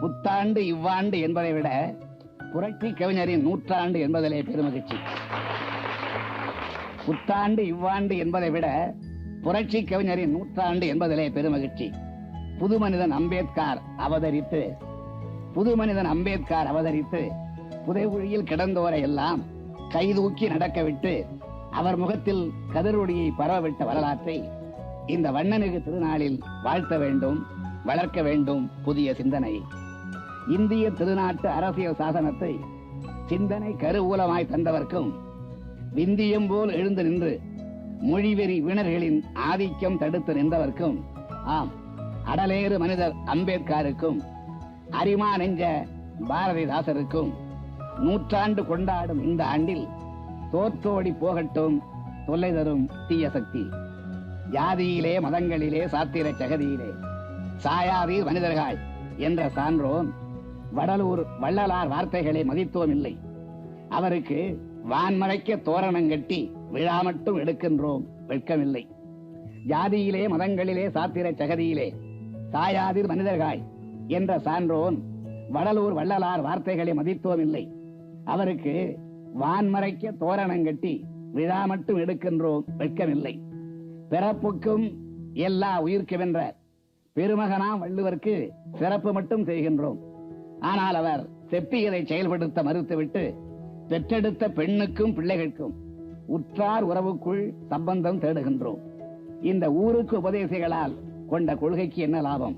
புத்தாண்டு இவ்வாண்டு என்பதை விட புரட்சி கவிஞரின் நூற்றாண்டு என்பதிலே பெருமகிழ்ச்சி. புத்தாண்டு இவ்வாண்டு என்பதை விட புரட்சி கவிஞரின் நூற்றாண்டு என்பதிலே பெருமகிழ்ச்சி. புது மனிதன் அம்பேத்கர் அவதரித்து புது மனிதன் அம்பேத்கர் அவதரித்து புதைகுழியில் கிடந்தோரை எல்லாம் கைதூக்கி நடக்க விட்டு அவர் முகத்தில் கதிரொடியை பரவவிட்ட வரலாற்றை இந்த வண்ணனுக்கு திருநாளில் வாழ்த்த வேண்டும் வளர்க்க வேண்டும் புதிய சிந்தனை. இந்திய திருநாட்டு அரசியல் சாசனத்தை சிந்தனை கருவூலமாய் தந்தவர்க்கும் விந்தியம் போல் எழுந்து நின்று மொழிவெறி வீணர்களின் ஆதிக்கம் தடுத்து நின்றவர்க்கும் ஆம் அடலேறு மனிதர் அம்பேத்கருக்கும் அரிமா நெஞ்ச பாரதிதாசருக்கும் நூற்றாண்டு கொண்டாடும் இந்த ஆண்டில் தோற்றோடி போகட்டும் தொல்லை தரும் தீய சக்தி. ஜாதியிலே மதங்களிலே சாத்திர சகதியிலே சாயாதி மனிதர்கள் என்ற சான்றோன் வடலூர் வள்ளலார் வார்த்தைகளை மதித்தோம் இல்லை. அவருக்கு வான்மறைக்க தோரணம் கட்டி விழா மட்டும் எடுக்கின்றோம் வெட்கமில்லை. ஜாதியிலே மதங்களிலே சாத்திர சகதியிலே தாயாதிர் மனிதர்காய் என்ற சான்றோன் வடலூர் வள்ளலார் வார்த்தைகளை மதித்தோம் இல்லை. அவருக்கு வான்மறைக்க தோரணம் கட்டி விழா மட்டும் எடுக்கின்றோம் வெட்கமில்லை. பிறப்புக்கும் எல்லா உயிர்க்கு வென்ற பெருமகனாம் வள்ளுவருக்கு சிறப்பு மட்டும் செய்கின்றோம். ஆனால் அவர் செப்பியதை செயல்படுத்த மறுத்துவிட்டு பெற்றெடுத்த பெண்ணுக்கும் பிள்ளைகளுக்கும் உற்றார் உறவுக்குள் சம்பந்தம் தேடுகின்றோம். இந்த ஊருக்கு உபதேசிகளால் கொண்ட கொள்கைக்கு என்ன லாபம்?